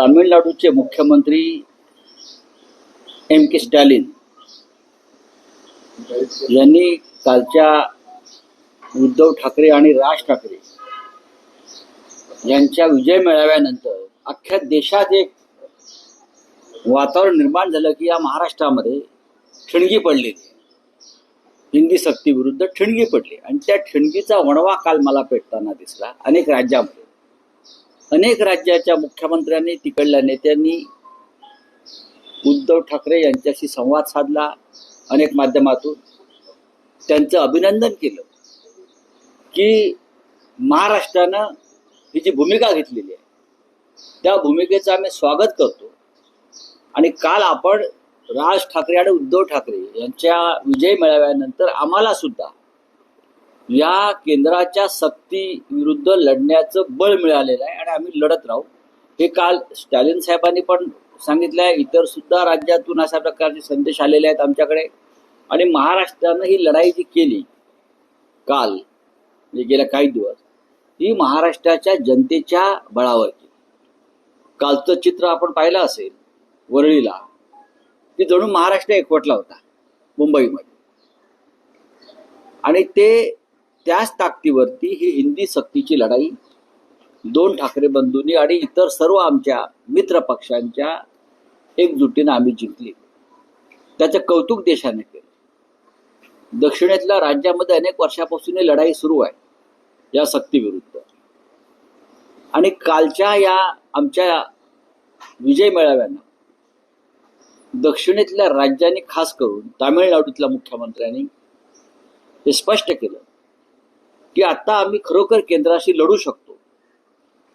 तामिळनाडूचे मुख्यमंत्री एम के स्टॅलिन यांनी कालच्या उद्धव ठाकरे आणि राज ठाकरे यांच्या विजय मेळाव्यानंतर अख्ख्या देशात एक वातावरण निर्माण झालं की या महाराष्ट्रामध्ये ठिणगी पडली. हिंदी सक्ती विरुद्ध ठिणगी पडली. आणि त्या ठिणगीचा वणवा काल मला पेटताना दिसला अनेक राज्यामध्ये. अनेक राज्याच्या मुख्यमंत्र्यांनी तिकडल्या नेत्यांनी उद्धव ठाकरे यांच्याशी संवाद साधला अनेक माध्यमातून. त्यांचं अभिनंदन केलं की महाराष्ट्रानं ही जी भूमिका घेतलेली आहे त्या भूमिकेचं आम्ही स्वागत करतो. आणि काल आपण राज ठाकरे आणि उद्धव ठाकरे यांच्या विजय मेळाव्यानंतर आम्हाला सुद्धा या केंद्राच्या सक्ती विरुद्ध लढण्याचं बळ मिळालेलं आहे आणि आम्ही लढत राहू. हे काल स्टॅलिन साहेबांनी पण सांगितलं आहे. इतर सुद्धा राज्यातून अशा प्रकारचे संदेश आलेले आहेत आमच्याकडे. आणि महाराष्ट्रानं ही लढाई जी केली काल म्हणजे गेल्या काही दिवस ही महाराष्ट्राच्या जनतेच्या बळावर केली. कालचं चित्र आपण पाहिलं असेल वरळीला. की जणू महाराष्ट्र एकवटला होता मुंबईमध्ये. आणि ते त्याच ताकदीवरती ही हिंदी सक्तीची लढाई दोन ठाकरे बंधूंनी आणि इतर सर्व आमच्या मित्र पक्षांच्या एकजुटीनं आम्ही जिंकली. त्याचं कौतुक देशाने केलं. दक्षिणेतल्या राज्यामध्ये अनेक वर्षापासून ही लढाई सुरू आहे या सक्तीविरुद्ध. आणि कालच्या या आमच्या विजय मेळाव्यानं दक्षिणेतल्या राज्यांनी खास करून तामिळनाडूतल्या मुख्यमंत्र्यांनी हे स्पष्ट केलं. की आता आम्ही खरोखर केंद्राशी लढू शकतो.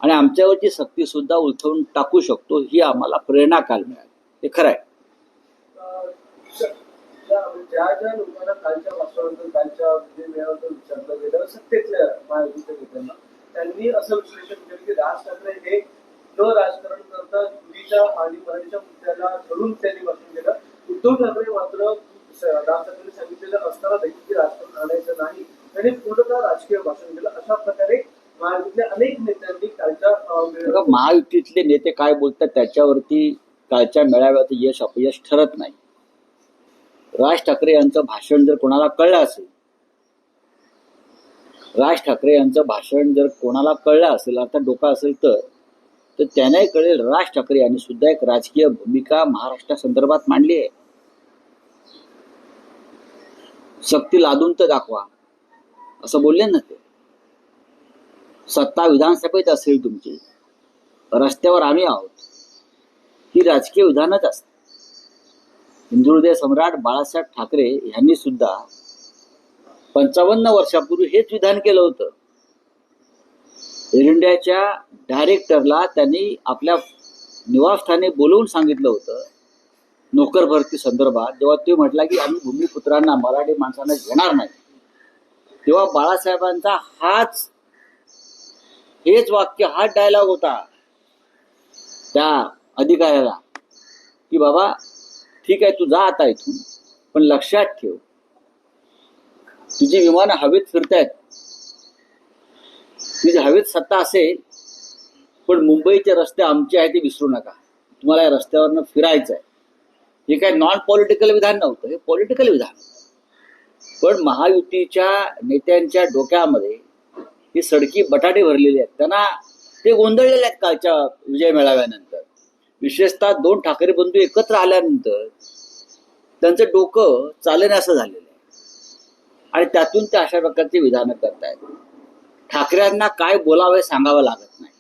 आणि आमच्यावरची सक्ती सुद्धा उलथवून टाकू शकतो ही आम्हाला प्रेरणा काल मिळाली. हे खरं आहे. ज्या ज्या लोकांना कालच्या भाषणानंतर कालच्या विजय विचारलं गेलं सत्तेतल्या महायुतीच्या नेत्यांना त्यांनी असं विश्लेषण केलं की राज ठाकरे हे न राजकारण करता युतीच्या आणि मराठीच्या मुद्द्याला धरून त्यांनी भाषण केलं उद्धव ठाकरे मात्र राज ठाकरे सांगितलेलं असताना देखील राजकारण आणायचं नाही त्यांनी पूर्णतः राजकीय भाषण केलं अशा प्रकारे महायुतीतल्या अनेक नेत्यांनी कालच्या महायुतीतले नेते काय बोलतात त्याच्यावरती कालच्या मेळाव्यात यश अपयश ठरत नाही. राज ठाकरे यांचं भाषण जर कोणाला कळलं असेल राज ठाकरे यांचं भाषण जर कोणाला कळलं असेल आता डोका असेल तर तर त्यांनाही कळेल राज ठाकरे यांनी सुद्धा एक राजकीय भूमिका महाराष्ट्रासंदर्भात मांडली आहे. सक्ती लादून तर दाखवा. असं बोलले ना ते. सत्ता विधानसभेत असेल तुमची. रस्त्यावर आम्ही आहोत. ही राजकीय विधानच असते. हिंदुहृदय सम्राट बाळासाहेब ठाकरे यांनी सुद्धा पंचावन्न वर्षापूर्वी हेच विधान केलं होतं. एअर इंडियाच्या डायरेक्टरला त्यांनी आपल्या निवासस्थानी बोलवून सांगितलं होतं. नोकर भरती संदर्भात जेव्हा ते म्हटला की आम्ही भूमिपुत्रांना मराठी माणसांना घेणार नाही. तेव्हा बाळासाहेबांचा हाच हेच वाक्य हाच डायलॉग होता त्या अधिकाऱ्याला. की बाबा ठीक आहे तू जा आता इथून पण लक्षात ठेव. तुझी विमान हवेत फिरतायत. तुझी हवेत सत्ता असेल पण मुंबईचे रस्ते आमचे आहे ते विसरू नका. तुम्हाला या रस्त्यावरनं फिरायचं आहे हे काय नॉन पॉलिटिकल विधान नव्हतं हे पॉलिटिकल विधान होतं. पण महायुतीच्या नेत्यांच्या डोक्यामध्ये ही सडकी बटाटे भरलेली आहेत. त्यांना ते गोंधळलेले आहेत कालच्या विजय मेळाव्यानंतर. विशेषतः दोन ठाकरे बंधू एकत्र आल्यानंतर त्यांचं डोकं चालण्यास झालेलं आहे. आणि त्यातून ते अशा प्रकारची विधानं करतायत. ठाकरेंना काय बोलावं सांगावं लागत नाही.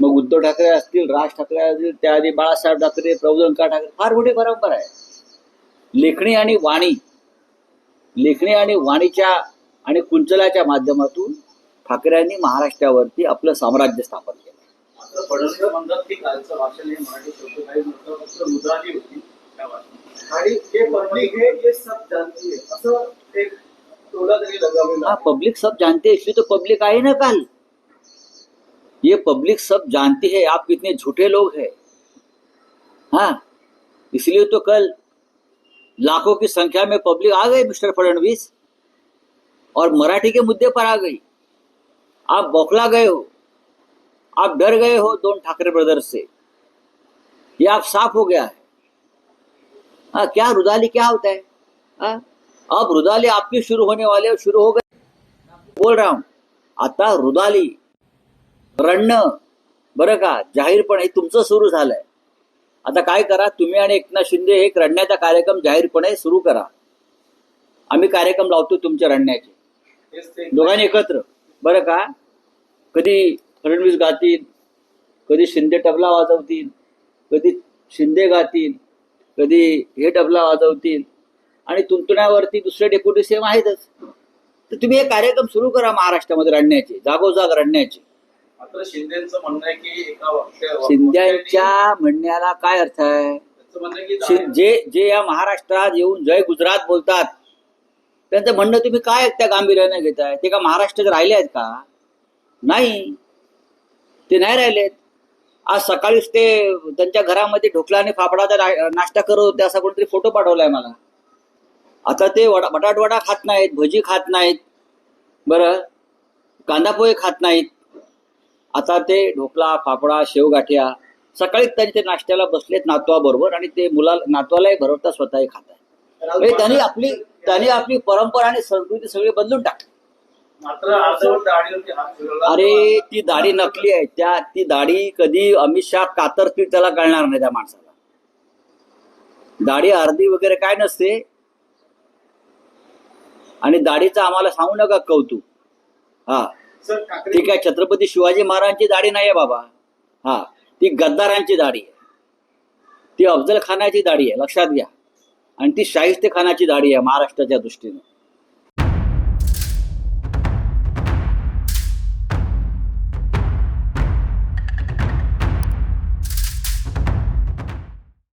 मग उद्धव ठाकरे असतील राज ठाकरे असतील त्याआधी बाळासाहेब ठाकरे प्रबोधनकार ठाकरे फार मोठी परंपरा आहे. लेखणी आणि वाणी लेखणी आणि वाणीच्या आणि कुंचलाच्या माध्यमातून ठाकरेंनी महाराष्ट्रावरती आपलं साम्राज्य स्थापन केलं. मात्र फडणवीस म्हणतात की कालचं भाषण हे मराठी शब्द काही नव्हतं फक्त मुद्राजी होती त्या भाषणात. आणि हे पब्लिक हे ये सब जानती है असं एक टोला तरी लगावलेला हाँ पब्लिक सब जानते हैं इसलिए तो पब्लिक आई ना कल? ये पब्लिक सब जानती है आप कितने झूठे लोग हैं. हाँ इसलिए तो कल लाखों की संख्या में पब्लिक आ गई मिस्टर फडणवीस। और मराठी के मुद्दे पर आ गई। आप बौखला गए हो। आप डर गए हो दोन ठाकरे ब्रदर्स से। ये आप साफ हो गया है। आ, क्या रुदाली क्या होता है? आ, अब रुदाली आपकी शुरू होने वाले और शुरू हो गए। बोल रहा हूं आता रुदाली रडणं बरं का जाहीरपणे हे तुमचं सुरू झालंय। आता काय करा तुम्ही आणि एकनाथ शिंदे एक रडण्याचा कार्यक्रम जाहीरपणे सुरू करा. आम्ही कार्यक्रम लावतो तुमच्या रडण्याचे. दोघांनी एकत्र. बरं का? कधी फडणवीस गातील कधी शिंदे तबला वाजवतील कधी शिंदे गातील कधी हे तबला वाजवतील. आणि तुंतुण्यावरती दुसरे डेप्युटी सीएम आहेतच. तर तुम्ही हे कार्यक्रम सुरू करा महाराष्ट्रामध्ये रडण्याचे जागोजाग रडण्याचे. मात्र शिंदेचं म्हणणं आहे की एका वक्त्या- शिंद्यांच्या म्हणण्याला काय अर्थ आहे? जे जे या महाराष्ट्रात येऊन जय गुजरात बोलतात त्यांचं म्हणणं तुम्ही काय त्या गांभीर्याने घेताय? ते का महाराष्ट्रात राहिले आहेत का? नाही. ते नाही राहिलेत आज सकाळीच ते त्यांच्या घरामध्ये ढोकळा आणि फाफडाचा नाश्ता करत होते असा कोणतरी फोटो पाठवलाय मला. आता ते वडा बटाट वडा खात नाहीत भजी खात नाहीत. बरं? कांदा पोहे खात नाहीत. आता ते ढोकळा फाफडा शेवगाठ्या सकाळी त्यांचे नाश्त्याला बसलेत नातवाबरोबर आणि ते मुला नातवालाही भरवता स्वतःही खात आहे म्हणजे त्यांनी आपली त्यांनी आपली परंपरा आणि संस्कृती सगळी बदलून टाकली. अरे ती दाढी नकली आहे त्या ती दाढी कधी अमित शहा कातरतील त्याला कळणार नाही त्या माणसाला. दाढी अर्धी वगैरे काय नसते. आणि दाढीचं आम्हाला सांगू नका कौतुक. हा. ती काय छत्रपती शिवाजी महाराजांची दाढी नाही आहे बाबा. हा ती गद्दारांची दाढी आहे. ती अफजल खानाची दाढी आहे लक्षात घ्या. आणि ती शाहिस्ते खानाची दाढी आहे महाराष्ट्राच्या दृष्टीने.